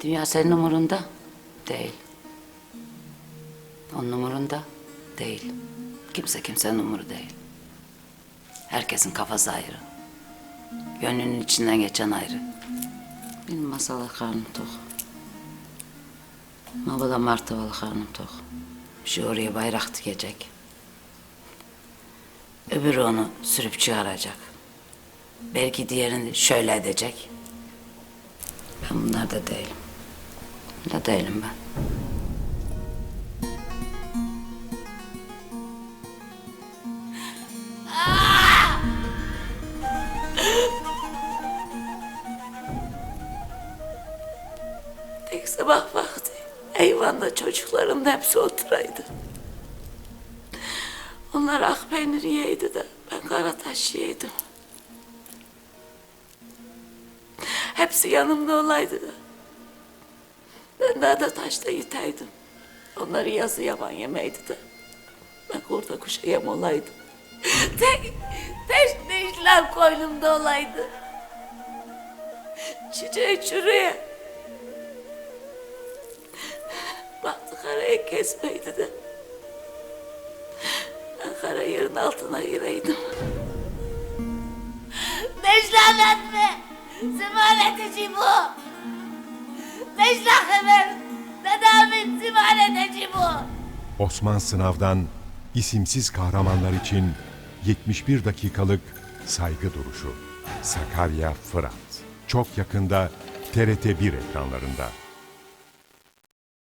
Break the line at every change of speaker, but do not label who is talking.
Dünya senin umurunda değil. Onun umurunda değil. Kimse kimsenin umuru değil. Herkesin kafası ayrı. Gönlünün içinden geçen ayrı. Benim masala karnım tok. Mabada martıvalı karnım tok. Şu oraya bayrak dikecek. Öbürü onu sürüp çıkaracak. Belki diğerini şöyle edecek. Ben bunlar da değilim. Da değilim ben. Tek sabah vakti eyvanda çocuklarım da hepsi oturaydı. Onlar ak peynir yiyeydi de ben kara taş yiyeydim. Hepsi yanımda olaydı da. Daha da taşta yiteydim. Onları yazı yaban yemeydi de. Ben kurda kuşa yem olaydım. Tek, tek dişler koynumda olaydı. Çiçeği çürüye. Baktı karaya kesmeydi de. Ben kara yerin altına gireydim.
Necla etme. Simanetici bu.
Osman Sınav'dan isimsiz kahramanlar için 71 dakikalık saygı duruşu. Sakarya Fırat. Çok yakında TRT 1 ekranlarında.